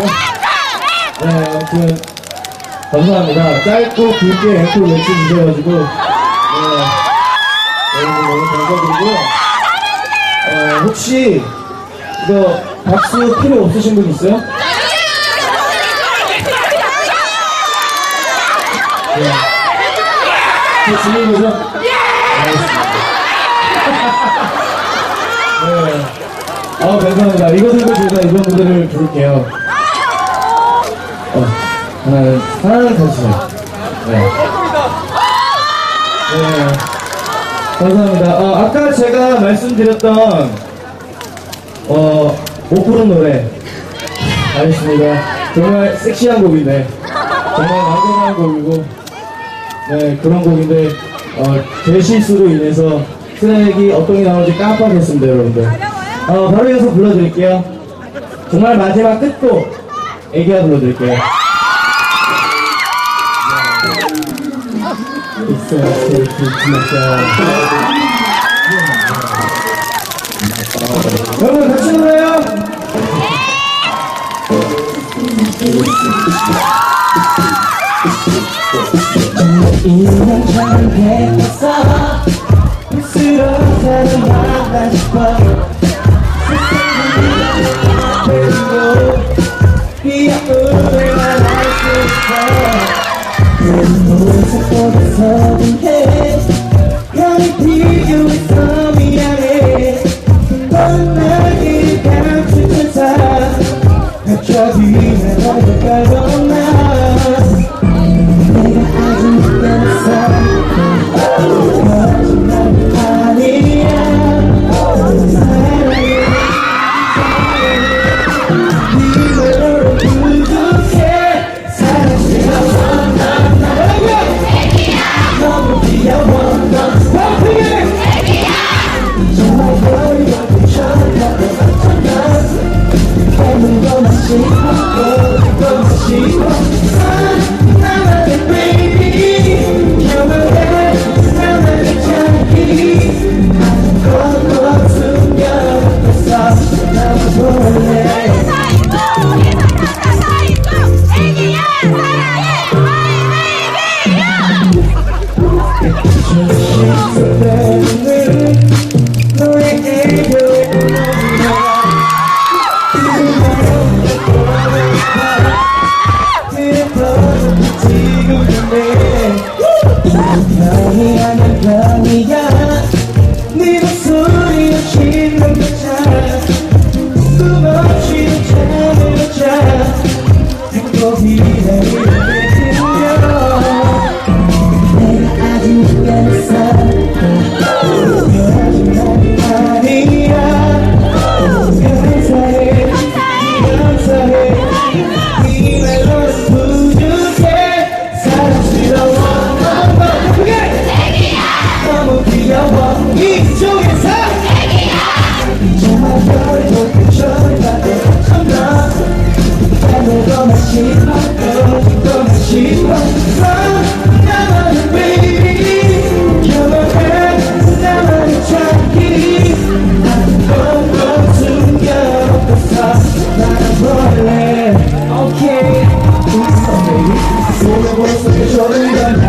네, 아무튼 감사합니다. 짧고 굵게 앵콜 외쳐주셔가지고 네, 여러분 너무 감사드리고요. 어, 혹시 이거 박수 필요 없으신 분 있어요? 네. 저 질문 거죠? 알겠습니다. 네. 아, 감사합니다. 들고 제가 이번 무대를 부를게요. 어, 하나는, 하나는 더 주세요. 네. 네. 감사합니다. 어, 아까 제가 말씀드렸던, 어, 못 부른 노래. 알겠습니다. 정말 섹시한 곡인데, 정말 완전한 곡이고, 네, 그런 곡인데, 어, 제 실수로 인해서 트랙이 어떤 게 나오는지 깜빡했습니다, 여러분들. 어, 바로 이어서 불러드릴게요. 정말 마지막 끝곡, 애기야 불러드릴게요. 여러분, 같이 놀아요! 인연처럼 됐어 스스로서는 말하고 싶어 있어 그 모습 속에서는 병이 아닌 병이야 ok. Isso, baby. Que eu engano.